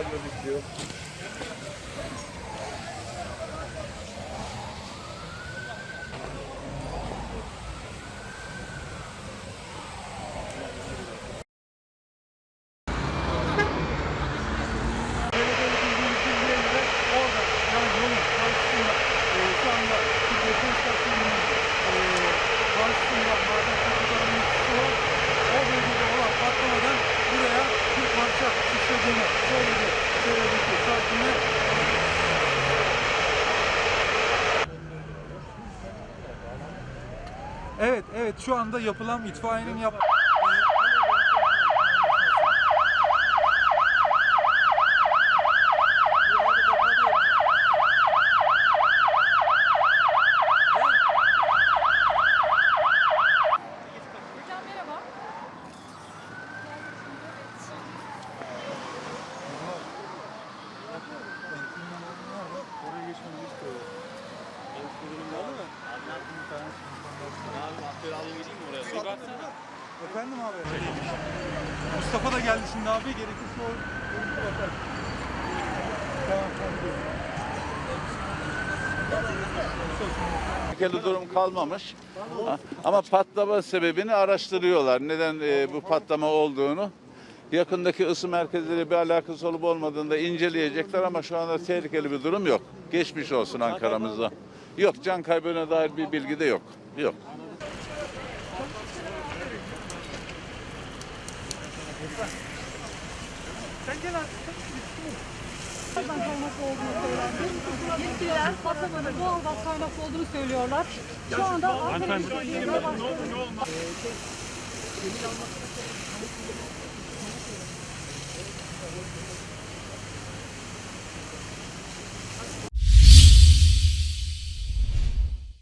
Obrigado, meu Deus. Evet, evet şu anda yapılan itfaiyenin yap Efendim abi. Mustafa da geldi şimdi abi. Gerekirse o görüntü bakar. Tamam. Tehlikeli durum kalmamış. Ha, Ama patlama sebebini araştırıyorlar. Neden e, bu patlama olduğunu. Yakındaki ısı merkezleri bir alakası olup olmadığını da inceleyecekler ama şu anda tehlikeli bir durum yok. Geçmiş olsun Ankara'mızda. Yok can kaybına dair bir bilgi de yok. Yok. Gazdan kaynaklı olduğunu söylendi. Yetkililer patlamanın doğal gaz kaynaklı olduğunu söylüyorlar. Şu anda Ankara Belediyesi'ne başladı.